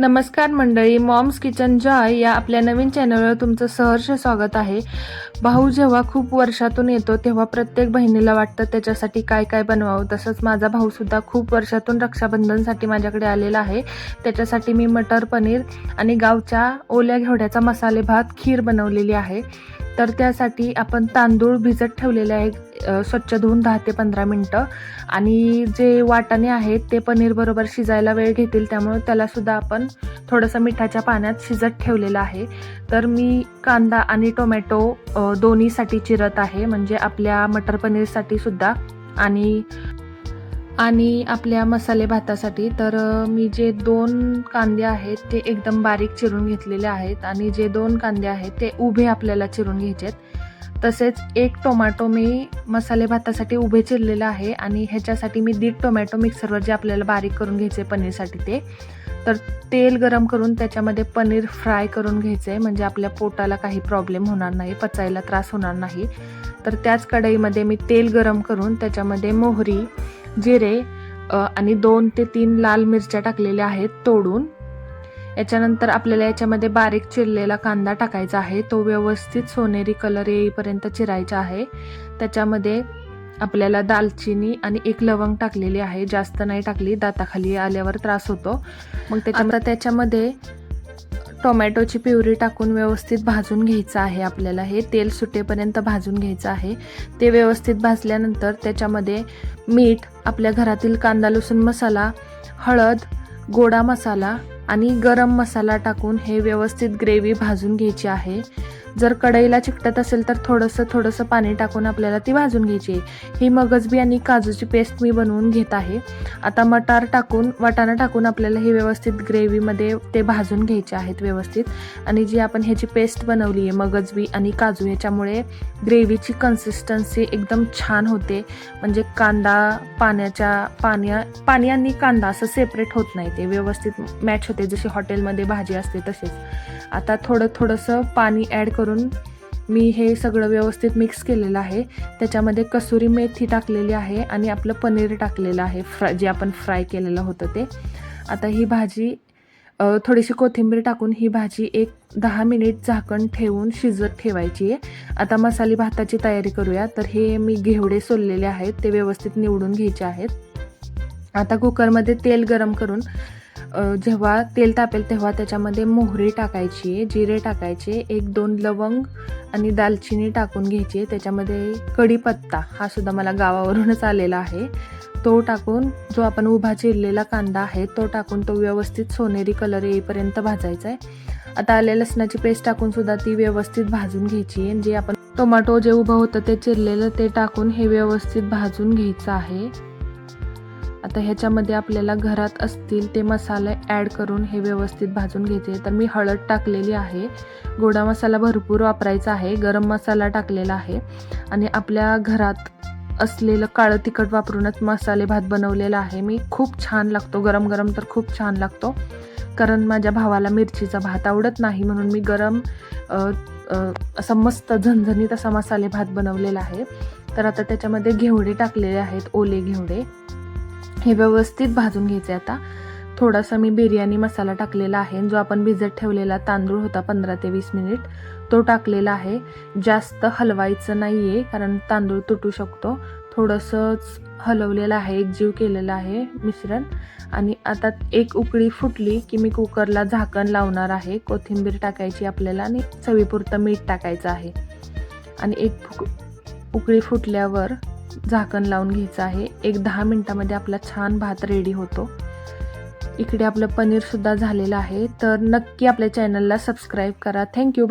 नमस्कार मंडळी moms kitchen Joy या आपल्या नवीन चॅनलवर तुमचं सहर्ष स्वागत आहे. भाऊ जेव्हा खूप वर्षातून येतो तेव्हा प्रत्येक बहिणीला वाटतं त्याच्यासाठी काय काय बनवावं. तसंच माझा भाऊसुद्धा खूप वर्षातून रक्षाबंधनसाठी माझ्याकडे आलेला आहे. त्याच्यासाठी मी मटर पनीर आणि गावच्या ओल्या घेवड्याचा मसाले भात खीर बनवलेली आहे. तर त्यासाठी आपण तांदूळ भिजत ठेवलेले आहे स्वच्छ धुवून दहा ते पंधरा मिनटं. आणि जे वाटाणे आहेत ते पनीर बरोबर शिजायला वेळ घेतील त्यामुळे त्यालासुद्धा आपण थोडंसं मिठाच्या पाण्यात शिजत ठेवलेलं आहे. तर मी कांदा आणि टोमॅटो दोन्हीसाठी चिरत आहे म्हणजे आपल्या मटर पनीरसाठी सुद्धा. आणि आणि आपल्या मसाले भातासाठी तर मी जे दोन कांदे आहेत ते एकदम बारीक चिरून घेतलेले आहेत आणि जे दोन कांदे आहेत ते उभे आपल्याला चिरून घ्यायचे आहेत तसेच एक टोमॅटो मी मसाले भातासाठी उभे चिरलेलं आहे आणि ह्याच्यासाठी मी दीड टोमॅटो मिक्सरवर जे आपल्याला बारीक करून घ्यायचे पनीरसाठी ते तर तेल गरम करून त्याच्यामध्ये पनीर फ्राय करून घ्यायचं आहे म्हणजे आपल्या पोटाला काही प्रॉब्लेम होणार नाही पचायला त्रास होणार नाही. तर त्याच कढईमध्ये मी तेल गरम करून त्याच्यामध्ये मोहरी जिरे आणि दोन ते तीन लाल मिरच्या टाकलेल्या आहेत तोडून. याच्यानंतर आपल्याला याच्यामध्ये बारीक चिरलेला कांदा टाकायचा आहे. तो व्यवस्थित सोनेरी कलर येईपर्यंत चिरायचा आहे. त्याच्यामध्ये आपल्याला दालचिनी आणि एक लवंग टाकलेली आहे. जास्त नाही टाकली दाताखाली आल्यावर त्रास होतो. मग त्याच्यामध्ये त्याच्यामध्ये टोमॅटोची प्युरी टाकून व्यवस्थित भाजून घ्यायचं आहे आपल्याला. हे तेल सुटेपर्यंत भाजून घ्यायचं आहे. ते व्यवस्थित भाजल्यानंतर त्याच्यामध्ये मीठ आपल्या घरातील कांदा लसूण मसाला हळद गोडा मसाला आणि गरम मसाला टाकून हे व्यवस्थित ग्रेव्ही भाजून घ्यायची आहे. जर कढईला चिकटत असेल तर थोडंसं थोडंसं पाणी टाकून आपल्याला ती भाजून घ्यायची आहे. ही मगजबी आणि काजूची पेस्ट मी बनवून घेत आहे. आता मटार टाकून वाटाणा टाकून आपल्याला हे व्यवस्थित ग्रेव्हीमध्ये ते भाजून घ्यायचे आहेत व्यवस्थित. आणि जी आपण ह्याची पेस्ट बनवली आहे मगजबी आणि काजू ह्याच्यामुळे ग्रेव्हीची कन्सिस्टन्सी एकदम छान होते. म्हणजे कांदा पाण्याच्या पाण्या पाणी आणि कांदा असं सेपरेट होत नाही ते व्यवस्थित मॅच होते. जशी हॉटेलमध्ये भाजी असते तसेच आता थोडं थोडंसं पाणी ॲड करून मी हे सगळं व्यवस्थित मिक्स केलेलं आहे. त्याच्यामध्ये कसुरी मेथी टाकलेली आहे आणि आपलं पनीर टाकलेलं आहे. फ्राय जे आपण फ्राय केलेलं होतं ते. आता ही भाजी थोडीशी कोथिंबीर टाकून ही भाजी एक दहा मिनिट झाकण ठेवून शिजत ठेवायची आहे. आता मसाली भाताची तयारी करूया. तर हे मी घेवडे सोललेले आहेत. ते व्यवस्थित निवडून घ्यायचे आहेत. आता कुकरमध्ये तेल गरम करून जेव्हा तेल तापेल तेव्हा त्याच्यामध्ये मोहरी टाकायची आहे जिरे टाकायचे एक दोन लवंग आणि दालचिनी टाकून घ्यायची. आहे त्याच्यामध्ये कढीपत्ता हा सुद्धा मला गावावरूनच आलेला आहे. तो टाकून जो आपण उभा चिरलेला कांदा आहे तो टाकून तो व्यवस्थित सोनेरी कलर येईपर्यंत भाजायचा आहे आता आले लसणाची पेस्ट टाकून सुद्धा ती व्यवस्थित भाजून घ्यायची. आहे जे आपण टोमॅटो जे उभं होतं ते चिरलेलं ते टाकून हे व्यवस्थित भाजून घ्यायचं आहे. आता ह्याच्यामध्ये आपल्याला घरात असतील ते मसाले ॲड करून हे व्यवस्थित भाजून घ्यायचे. तर मी हळद टाकलेली आहे. गोडा मसाला भरपूर वापरायचा आहे. गरम मसाला टाकलेला आहे. आणि आपल्या घरात असलेलं काळं तिखट वापरूनच मसाले भात बनवलेला आहे. मी खूप छान लागतो. गरम गरम तर खूप छान लागतो. कारण माझ्या भावाला मिरचीचा भात आवडत नाही म्हणून मी गरम असं असा मस्त झणझणीत असा मसाले भात बनवलेला आहे. तर आता त्याच्यामध्ये घेवडे टाकलेले आहेत. ओले घेवडे. हे व्यवस्थित भाजून घ्यायचे आता. थोडासा मी बिर्याणी मसाला टाकलेला आहे. जो आपण भिजत ठेवलेला तांदूळ होता पंधरा ते वीस मिनिट तो टाकलेला आहे. जास्त हलवायचं नाही आहे कारण तांदूळ तुटू शकतो. थोडंसंच हलवलेलं आहे एक जीव केलेला आहे मिश्रण. आणि आता एक उकळी फुटली की मी कुकरला झाकण लावणार आहे. कोथिंबीर टाकायची आपल्याला आणि चवीपुरतं मीठ टाकायचं आहे. आणि एक उकळी फुटल्यावर झाकण लावून घ्यायचं आहे. एक दहा मिनटामध्ये आपला छान भात रेडी होतो. इकडे आपलं पनीरसुद्धा झालेलं आहे. तर नक्की आपल्या चॅनलला सबस्क्राईब करा. Thank you bye